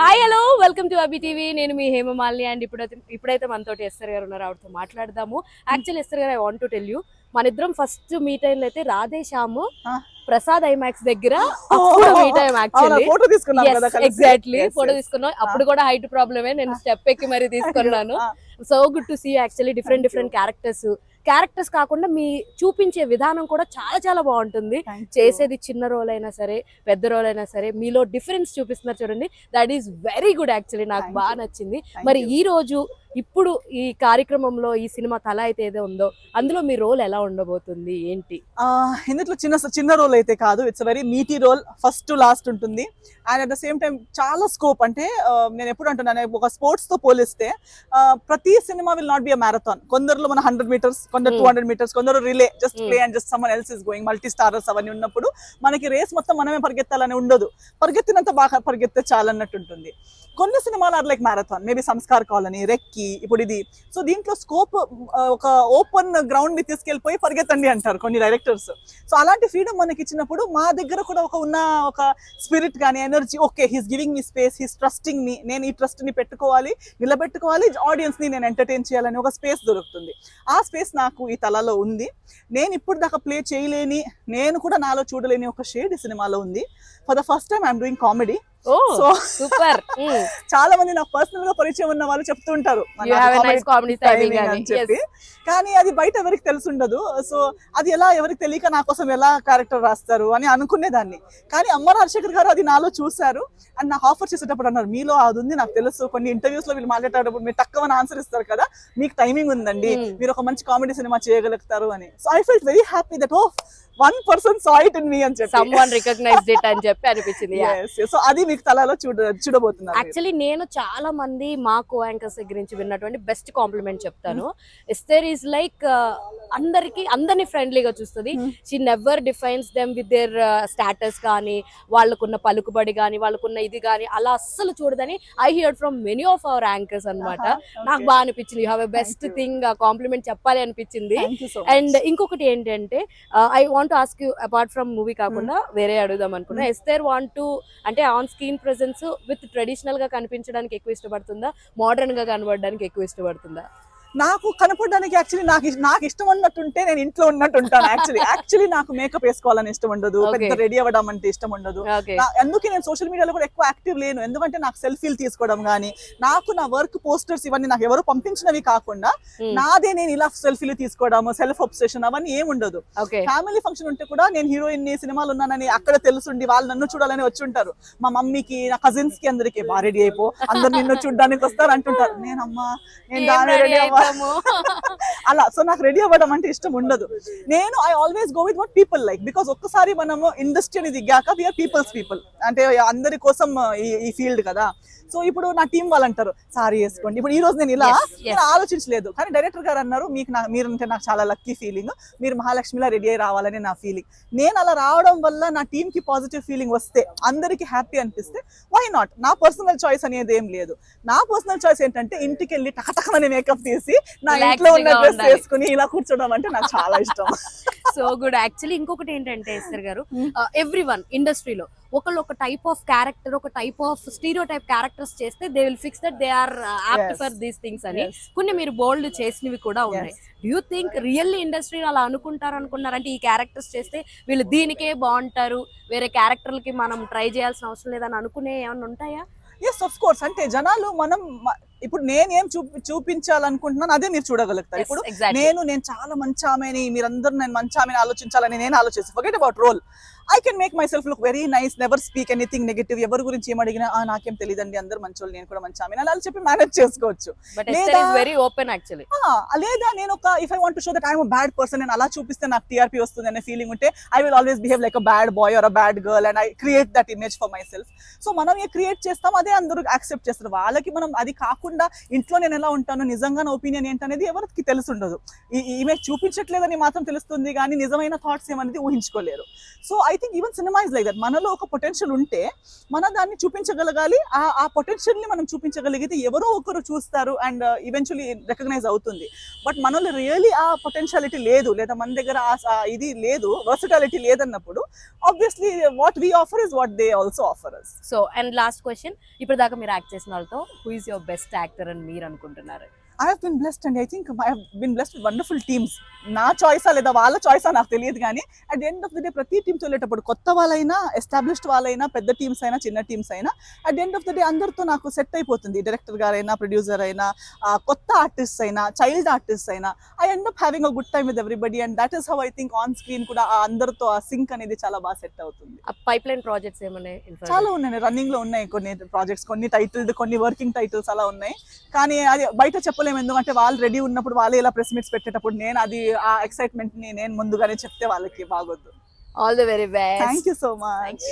Hi hello welcome to Abhi TV నేను మీ Hema Malini and ఇప్పుడైతే ఇప్పుడైతే మనతో ఎస్తర్ గారు ఉన్నారు. ఆవిడతో మాట్లాడదాము. Actual Esther garu I want to tell you మన ఇద్దరం ఫస్ట్ మీట్ అయిన అయితే రాధే శ్యామ్. ప్రసాద్ ఐమాక్స్ దగ్గర అప్పుడు మీట్ అయ్యాం యాక్చువల్లీ. Exactly photo. తీసుకున్నాం అప్పుడు కూడా హైట్ ప్రాబ్లమే నేను స్టెప్ ఎక్కి మరి తీసుకున్నాను. So good to see actually different. Different characters characters కాకుండా మీ చూపించే విధానం కూడా చాలా చాలా బాగుంటుంది. చేసేది చిన్న రోల్ అయినా సరే పెద్ద రోల్ అయినా సరే మీలో డిఫరెన్స్ చూపిస్తున్నారు చూడండి that is very good actually నాకు బాగా. నచ్చింది మరి. ఈ రోజు ఇప్పుడు ఈ కార్యక్రమంలో ఈ సినిమా తల అయితే ఏదో ఉందో అందులో మీ రోల్ ఎలా ఉండబోతుంది? ఏంటి? ఆ, ఇందులో చిన్న చిన్న రోల్ అయితే కాదు. It's very meaty role first to last ఉంటుంది. And at the same time చాలా స్కోప్ అంటే నేను ఎప్పుడు అంటున్నాను ఒక స్పోర్ట్స్తో పోలిస్తే ప్రతి cinema will not be a marathon కొందరులో మన హండ్రెడ్ మీటర్స్ కొందరు. టూ హండ్రెడ్ మీటర్స్ కొందరు relay just. Play and just someone else is going multi starrers అవన్నీ ఉన్నప్పుడు మనకి రేస్ మొత్తం మనమే పరిగెత్తాలని ఉండదు. పరిగెత్తినంత బాగా పరిగెత్తే చాలన్నట్టు ఉంటుంది. కొన్ని సినిమాలు are like marathon maybe Sanskar Colony recce ఇప్పుడు ఇది. సో దీంట్లో స్కోప్ ఒక ఓపెన్ గ్రౌండ్ని తీసుకెళ్ళిపోయి పరిగెత్తండి అంటారు కొన్ని డైరెక్టర్స్ సో అలాంటి ఫ్రీడమ్ మనకి ఇచ్చినప్పుడు మా దగ్గర కూడా ఒక ఉన్న ఒక స్పిరిట్ కానీ energy okay he's giving me space he's trusting me నేను ఈ ట్రస్ట్ని పెట్టుకోవాలి నిలబెట్టుకోవాలి ఆడియన్స్ని నేను ఎంటర్టైన్ చేయాలని ఒక స్పేస్ దొరుకుతుంది. ఆ స్పేస్ నాకు ఈ తలలో ఉంది. నేను ఇప్పుడు దాకా ప్లే చేయలేని నేను కూడా నాలో చూడలేని ఒక షేడ్ సినిమాలో ఉంది. For the first time I'm doing comedy super. చాలా మంది నాకు పర్సనల్గా పరిచయం ఉన్న వాళ్ళు అని చెప్పి. కానీ అది బయట ఎవరికి తెలుసుండదు. సో అది ఎలా ఎవరికి తెలియక నా కోసం ఎలా క్యారెక్టర్ రాస్తారు అని అనుకునేదాన్ని. కానీ అమ్మ రాజశేఖర్ గారు అది నాలో చూశారు. అండ్ నాకు ఆఫర్ చేసేటప్పుడు అన్నారు మీలో అది ఉంది నాకు తెలుసు. కొన్ని ఇంటర్వ్యూస్లో వీళ్ళు మాట్లాడేటప్పుడు మీరు తక్కువ ఆన్సర్ ఇస్తారు కదా. మీకు టైమింగ్ ఉందండి. మీరు ఒక మంచి కామెడీ సినిమా చేయగలుగుతారు అని. So I felt very happy that oh one person saw it in me అని చెప్పి. సమ్ వన్ రికగ్నైజ్డ్ ఇట్ అని చెప్పి అనిపించింది సో అది మీకు తలలో చూడ చూడబోతున్నారు. యాక్చువల్లీ నేను చాలా మంది మా కో యాంకర్స్ దగ్గర నుంచి విన్నటువంటి బెస్ట్ కాంప్లిమెంట్ చెప్తాను. ఎస్తేర్ ఈజ్ లైక్ అందరికి అందరిని ఫ్రెండ్లీగా చూస్తుంది. She never defines them with their status కానీ వాళ్ళకున్న పలుకుబడి కానీ వాళ్ళకున్న ఇది కానీ అలా అస్సలు చూడదని I hear from many of our anchors అన్నమాట ఆహా, నాకు. బాగా అనిపించింది you have a best. Thing compliment చెప్పాలి అనిపించింది అండ్. ఇంకొకటి ఏంటంటే I want ask you apart from movie కాకుండా వేరే అడుగుదాం అనుకున్నా. ఎస్తేర్ వాంట్ టు అంటే ఆన్ స్క్రీన్ ప్రెసెన్స్ విత్ ట్రెడిషనల్గా కనిపించడానికి ఎక్కువ ఇష్టపడుతుందా మోడర్న్గా కనబడడానికి ఎక్కువ ఇష్టపడుతుందా నాకు కనపడడానికి యాక్చువల్లీ నాకు నాకు ఇష్టం ఉన్నట్టుంటే నేను ఇంట్లో ఉన్నట్టు ఉంటాను యాక్చువల్లీ యాక్చువల్లీ నాకు మేకప్ వేసుకోవాలని ఇష్టం ఉండదు. పెద్ద రెడీ అవ్వడం అంటే ఇష్టం ఉండదు. అందుకే నేను సోషల్ మీడియాలో కూడా ఎక్కువ యాక్టివ్ లేను. ఎందుకంటే నాకు సెల్ఫీలు తీసుకోవడం కానీ నాకు నా వర్క్ పోస్టర్స్ ఇవన్నీ నాకు ఎవరు పంపించినవి కాకుండా Hmm. నాదే నేను ఇలా సెల్ఫీలు తీసుకోవడం సెల్ఫ్ అబ్సెషన్ అవన్నీ ఏం ఉండదు. ఫ్యామిలీ ఫంక్షన్ ఉంటే కూడా నేను హీరోయిన్ని సినిమాలు ఉన్నానని అక్కడ తెలుసుండి వాళ్ళు నన్ను చూడాలని వచ్చి ఉంటారు. మా మమ్మీకి నా కజిన్స్కి అందరికి బా రెడీ అయిపో. అందరు నిన్ను చూడడానికి వస్తారు అంటుంటారు నేనమ్మా నేను దాని రెడీ అవ్వాలి. అలా. సో నాకు రెడీ అవ్వడం అంటే ఇష్టం ఉండదు. నేను I always go with what people like because ఒక్కసారి మనము ఇండస్ట్రీని దిగాక వీఆర్ పీపుల్స్ పీపుల్ అంటే అందరి కోసం ఈ ఈ ఫీల్డ్ కదా. సో ఇప్పుడు నా టీం వాళ్ళు అంటారు సారీ వేసుకోండి. ఇప్పుడు ఈ రోజు నేను ఇలా ఆలోచించలేదు. కానీ డైరెక్టర్ గారు అన్నారు మీకు నా మీరంటే నాకు చాలా లక్కీ ఫీలింగ్ మీరు మహాలక్ష్మిలా రెడీ అయి రావాలని నా ఫీలింగ్ నేను అలా రావడం వల్ల నా టీమ్కి పాజిటివ్ ఫీలింగ్ వస్తే అందరికి హ్యాపీ అనిపిస్తే వై నాట్ నా పర్సనల్ చాయిస్ అనేది ఏం లేదు. నా పర్సనల్ చాయిస్ ఏంటంటే ఇంటికి వెళ్ళి టకటకమని మేకప్ తీసి నా Relaxed ఇంట్లో ఉన్న డ్రెస్. వేసుకుని ఇలా కూర్చోవడం అంటే నాకు చాలా ఇష్టం సో గుడ్ యాక్చువల్లీ ఇంకొకటి ఏంటంటే ఎస్తర్ గారు. ఎవ్రీ వన్ ఇండస్ట్రీలో ఒకళ్ళు ఒక టైప్ ఆఫ్ క్యారెక్టర్ ఒక type of stereo type characters చేస్తే they will fix that they are apt. For these things అని. కొన్ని మీరు బోల్డ్ చేసినవి కూడా ఉన్నాయి యూ థింక్ రియల్లీ ఇండస్ట్రీ అలా అనుకుంటారు అనుకున్నారంటే ఈ క్యారెక్టర్స్ చేస్తే వీళ్ళు దీనికే బాగుంటారు వేరే క్యారెక్టర్లకి మనం ట్రై చేయాల్సిన అవసరం లేదని అనుకునే ఏమైనా ఉంటాయా ఎస్ ఆఫ్ కోర్స్ అంటే జనాలు మనం ఇప్పుడు నేనేం చూపి చూపించాలనుకుంటున్నాను అదే మీరు చూడగలుగుతారు. ఇప్పుడు నేను నేను చాలా మంచి ఆమెని మీరందరూ నేను మంచి ఆమెని ఆలోచించాలని నేను ఆలోచిస్తాను. Forget about role I can make myself look very nice never speak anything negative ఎవరి గురించి ఏం అడిగినా "ఆ, నాకేం తెలియదండి అందరు మంచి వాళ్ళు నేను కూడా మంచి ఆమె అలా చెప్పి మేనేజ్ చేసుకోవచ్చు. వెరీ ఓపెన్ యాక్చువల్లీ లేదా నేను ఒక if I want show that I'm bad person నేను అలా చూపిస్తే నాకు టీఆర్పీ వస్తుంది అనే ఫీలింగ్ ఉంటే I will always behave like a bad boy or a bad girl and I create that image for myself so మనం ఏ క్రియేట్ చేస్తాం అదే అందరూ యాక్సెప్ట్ చేస్తారు. వాళ్ళకి మనం అది కాకుండా చూపించకుండా ఇంట్లో నేను ఎలా ఉంటానో నిజంగా నా ఒపీనియన్ ఏంటనేది ఎవరికి తెలుసుండదు. ఈ ఈమె చూపించట్లేదని మాత్రం తెలుస్తుంది కానీ నిజమైన థాట్స్ ఏమనేది ఊహించుకోలేరు. So I think even cinema is like that మనలో ఒక పొటెన్షియల్ ఉంటే మన దాన్ని చూపించగలగాలి ఆ ఆ పొటెన్షియల్ని మనం చూపించగలిగితే ఎవరో ఒకరు చూస్తారు అండ్ ఈవెన్చువలీ రికగ్నైజ్ అవుతుంది. బట్ మనలో రియలీ ఆ పొటెన్షియాలిటీ లేదు. లేదా మన దగ్గర ఆ ఇది లేదు versatility లేదన్నప్పుడు obviously what we offer is what they also offer so and last question ఇప్పుడు దాకా మీరు యాక్ట్ చేసిన వాళ్ళతో who is your best actor అని మీరు అనుకుంటున్నారు? I have been blessed and I think I have been blessed with wonderful teams నా చాయిసా లేదా వాళ్ళ చాయిసా నాకు తెలియదు కానీ at the end of the day ప్రతి టీమ్స్ వెళ్ళేటప్పుడు కొత్త వాళ్ళైనా ఎస్టాబ్లిష్డ్ వాళ్ళైనా పెద్ద టీమ్స్ అయినా చిన్న టీమ్స్ అయినా at the end of the day అందరితో నాకు సెట్ అయిపోతుంది. డైరెక్టర్ గారైనా ప్రొడ్యూసర్ అయినా కొత్త ఆర్టిస్ట్ అయినా చైల్డ్ ఆర్టిస్ట్ అయినా. I end up having a good time with everybody and that is how I think on screen కూడా ఆ అందరితో ఆ సింక్ అనేది చాలా బాగా సెట్ అవుతుంది. పైప్ లైన్ ప్రాజెక్ట్స్ ఏమన్నా చాలా ఉన్నాయి. రన్నింగ్లో ఉన్నాయి కొన్ని ప్రాజెక్ట్స్ కొన్ని టైటిల్డ్ కొన్ని వర్కింగ్ టైటిల్స్ అలా ఉన్నాయి. కానీ అది బయట చెప్పలేము ఎందుకంటే వాళ్ళు రెడీ ఉన్నప్పుడు వాళ్ళు ఇలా ప్రెస్ మీట్స్ పెట్టేటప్పుడు నేను అది ఆ ఎక్సైట్మెంట్ని నేను ముందుగానే చెప్తే వాళ్ళకి బాగోద్దు. All the very best thank you so much